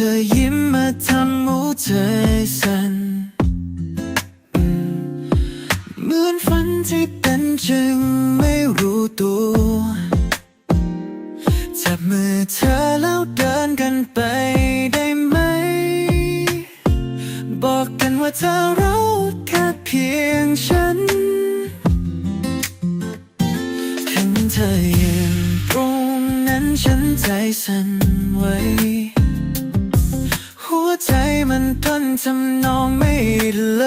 ธอยิ้มมาทำหัวใจสั่นเหมือนฝันที่เป็นจริงไม่รู้ตัวจับมือเธอแล้วเดินกันไปได้ไหม บอกกันว่าเธอรู้แค่เพียงฉันเห็นเธอยืนตรงนั้นฉันใจสั่น ทำนองไม่เล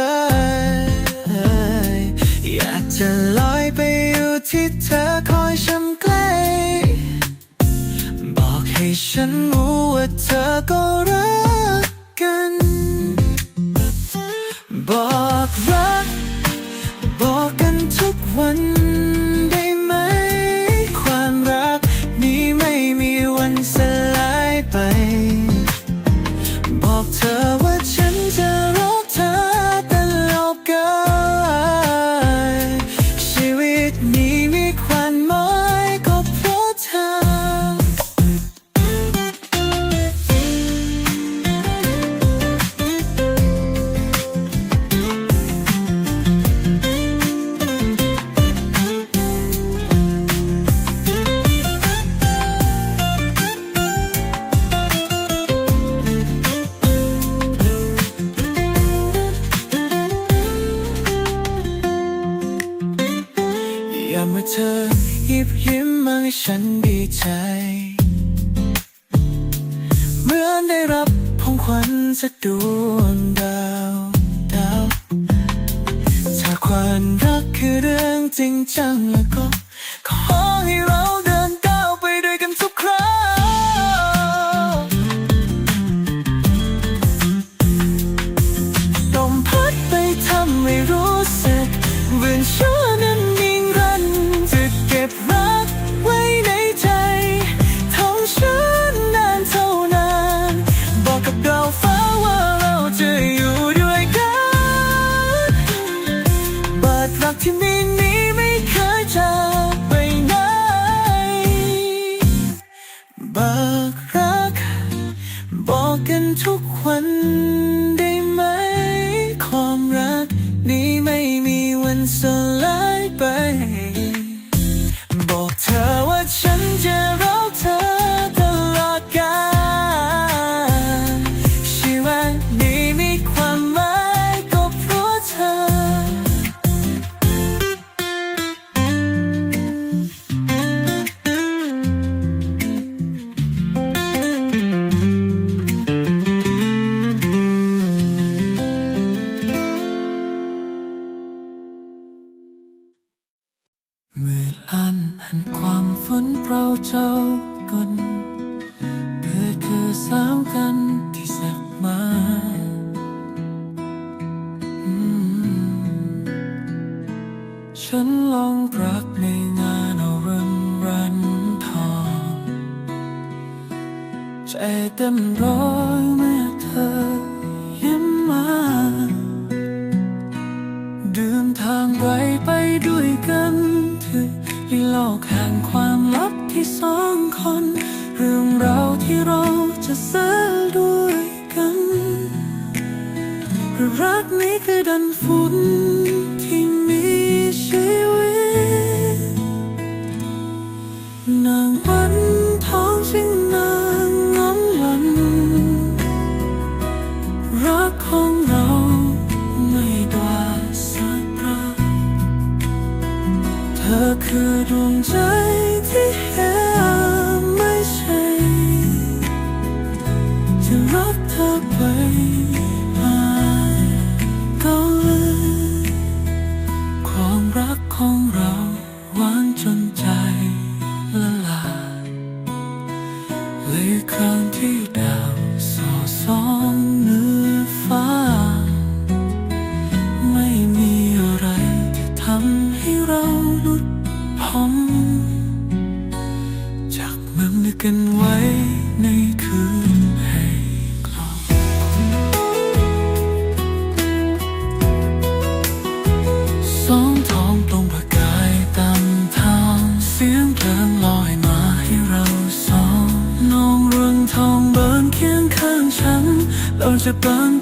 ย อยากจะลอยไปอยู่ที่เธอคอยช้ำใกล้ บอกให้ฉันรู้ว่าเธอก็รักกัน บอกรัก อย่ามาเธอยิบยิ้มมาให้ฉันดีใจ เหมือนได้รับของขวัญจากดวงดาวดาวถ้าความรักคือเรื่องจริงจังแล้วก็ขอให้เราเดินก้าวไปด้วยกันทุกครั้งลมพัดไปทำให้รู้สึกเหมือนฉัน ใจเต็มร้อยเมื่อเธอยิ้มมาเดินทางไกลไปด้วยกันถึงโลกแห่งความลับที่สองคน เรื่องราวที่เราจะสร้างด้วยกัน รักนี้คือดันฝุ่นที่มีชีวิตนาง เร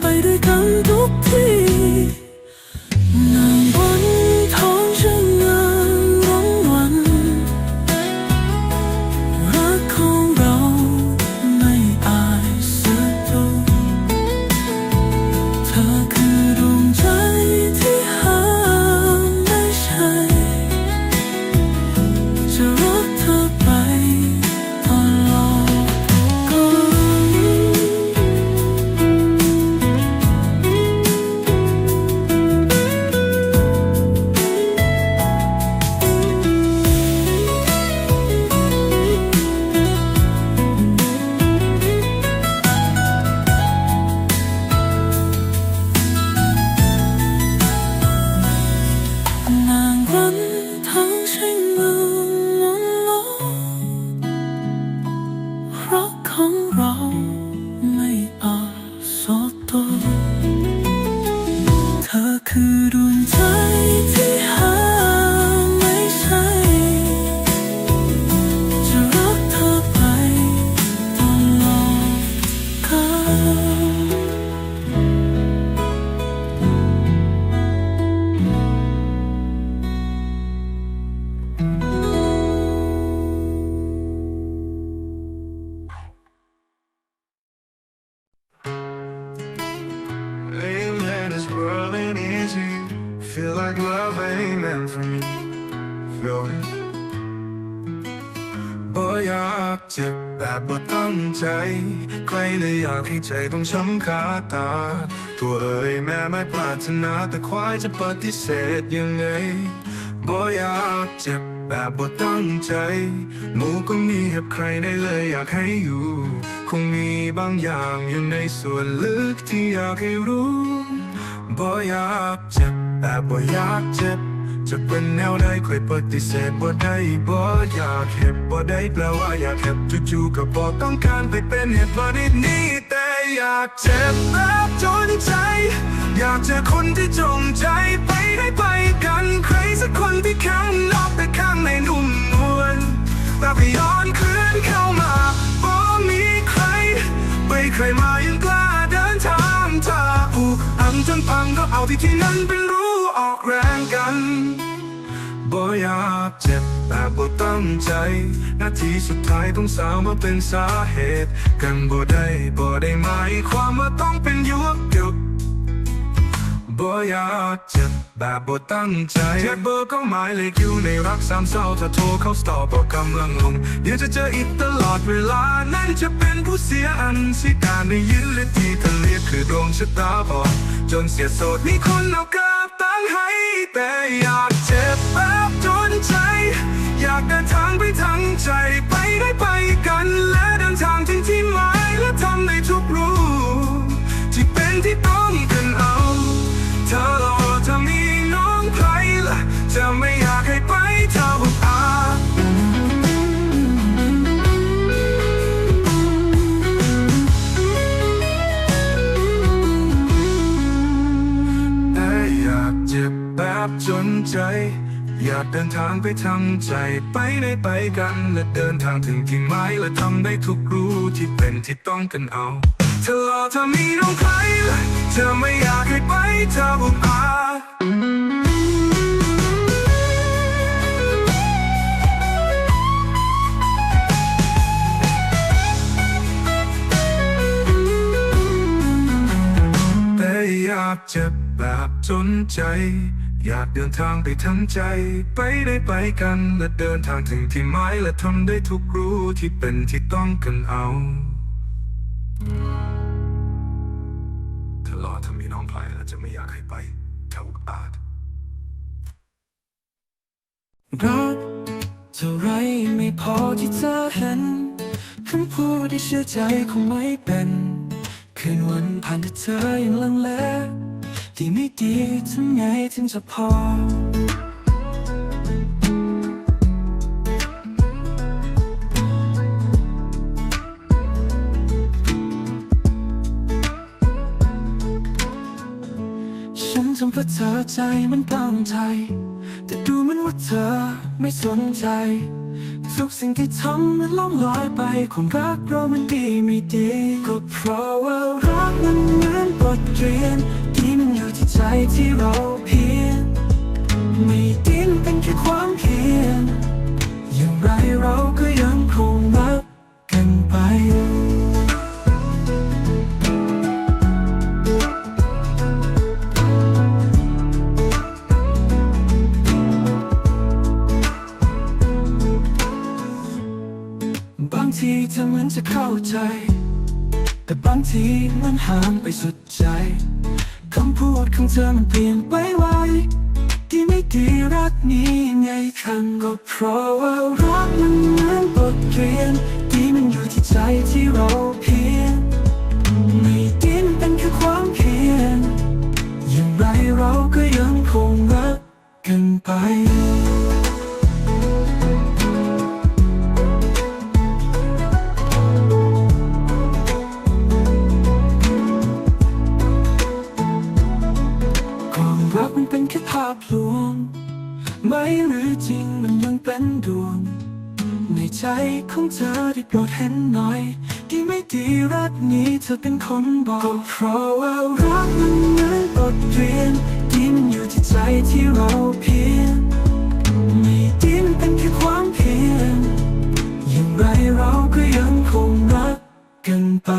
อยากเจ็บแบบบ่ตั้งใจ ใครเลยอยากให้ใจต้องช้ำคาตา ตัวเอ่ยแม่ไม่ปรารถนาแต่ควายจะปฏิเสธยังไงบ่อยากเจ็บแบบบ่ตั้งใจหนูก็มีกับใครได้เลยอยากให้อยู่ คงมีบางอย่างอยู่ในส่วนลึกที่อยากให้รู้บ่อยากเจ็บแบบบ่อยากเจ็บ จะเป็นแนวใดค่อยปฏิเสธบ่ได้บ่อยากเห็บบ่ได้แปลว่าอยากเห็บจู่ๆก็บอกต้องการไปเป็นเหตุผลนี้แต่อยากเจ็บแบบจนใจ อยากเจอคนที่จงใจไปได้ไปกันใครสักคนที่ข้างนอกแต่ข้างในนุ่มนวลแบบให้ย้อนคืนเข้ามาบ่มีใคร ไม่เคยมายังกล้าเดินทางถ้าผูกอังจนพังก็เอาที่ที่นั้นเป็นรู้ อยากเจ็บแต่บ่ตั้งใจ นาทีสุดท้ายต้องสาวมาเป็นสาเหตุ กันบ่ได้บ่ได้หมายความว่าต้องเป็นยวกยุกบ่อยากเจ็บแบบบ่ตั้งใจเช็คเบอร์ก็หมายเลขอยู่ในรักสามเศร้าถ้าโทรเขาสตอบอกกำลังลงเดี๋ยวจะเจออีกตลอดเวลา นั่นจะเป็นผู้เสียอันสิการในยืนและที่ทะเลียกคือดวงชะตาบอดจนเสียโสดมีคนเอากาบตั้งให้แต่อยากเจ็บแบบากเดินทางไปทั้งใจไปได้ไปกัน และเดินทางถึงที่หมายและทำในทุกรูที่เป็นที่ต้องกันเอา เธอรอจะมีน้องใครล่ะ จะไม่อยากให้ไปเท่าอาแต่อยากเจ็บแบบจนใจ อยากเดินทางไปทำใจไปได้ไปกัน และเดินทางถึงที่หมายและทำได้ทุกรู้ที่เป็นที่ต้องกันเอาเธอรอเธอมีน้องใครล่ะเธอไม่อยากให้ไปเธอบุกอาแต่อยากเจ็บแบบจนใจ อยากเดินทางไปทั้งใจ ไปได้ไปกัน และเดินทางถึงที่หมายและทำได้ทุกรู้ที่เป็นที่ต้องกันเอาถ้ารอถ้ามีน้องพลายแล้วจะไม่อยากให้ไปเท่าอาจรักเท่าไรไม่พอที่จะเห็นคำพูดที่เชื่อใจคงไม่เป็น คืนวันผ่านแต่เธอยังลังเล ที่ไม่ดีทำไงถึงจะพอ ฉันทำเพื่อเธอใจมันตั้งใจ แต่ดูเหมือนว่าเธอไม่สนใจ ทุกสิ่งที่ทำมันล่องลอยไปความรักเรามันดีไม่ดี ก็เพราะว่ารักนั้นทเรียนที่มันอยู่ที่ ใจที่เราเพียรไม่ดิ้นเป็นแค่ความเพียรอย่างไรเราก็ยังคงรักกันไปบางทีเธอเหมือนจะเข้าใจ แต่บางทีมันห่างไปสุดใจ คำพูดของเธอมันเปลี่ยนไปไวที่ไม่ดีรักนี้ไงครั้งก็เพราะว่ารักมันเหมือนบทเรียนที่มันอยู่ที่ใจที่เราเพียนไม่ดิ้นเป็นแค่ความเพียนอย่างไรเราก็ยังคงรักกันไป หรือจริงมันยังเป็นดวง ในใจของเธอได้โปรดเห็นหน่อย ที่ไม่ดีรักนี้เธอเป็นคนบอกก็เพราะว่ารักมันเหมือนบทเรียนที่มันอยู่ที่ใจที่เราเพียรไม่ดิ้นเป็นแค่ความเพียรอย่างไรเราก็ยังคงรักกันไป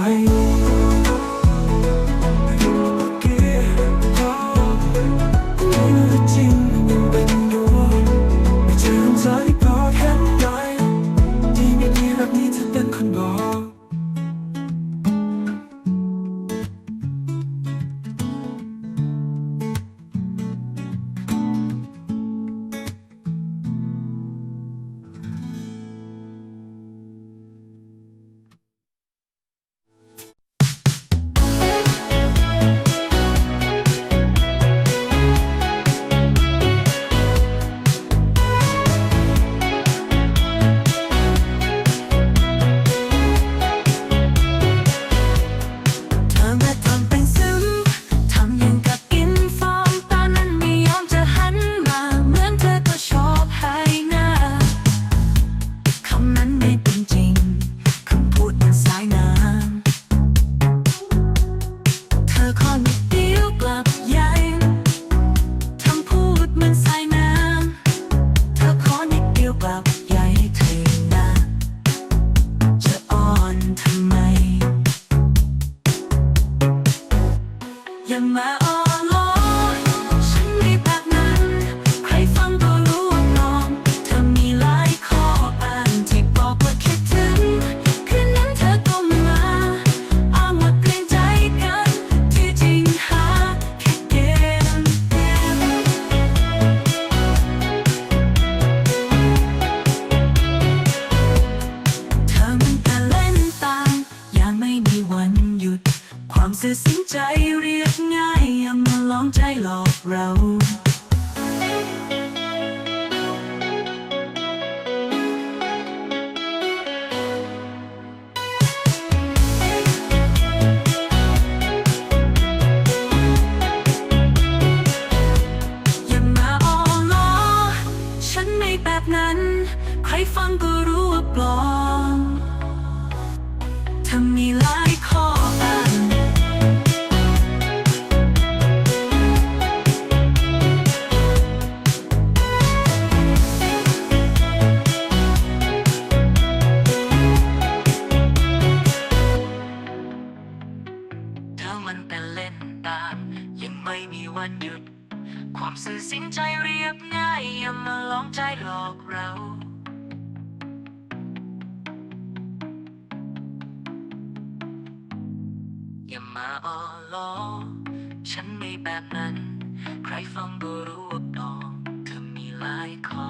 มันเป็นเล่นตาม ยังไม่มีวันหยุด ความสื่อสินใจเรียบง่ายอย่ามาลองใจหลอกเราอย่ามาอ้อล้อฉันไม่แบบนั้น ใครฟังก็รู้ว่าปลอมเธอมีหลายข้อ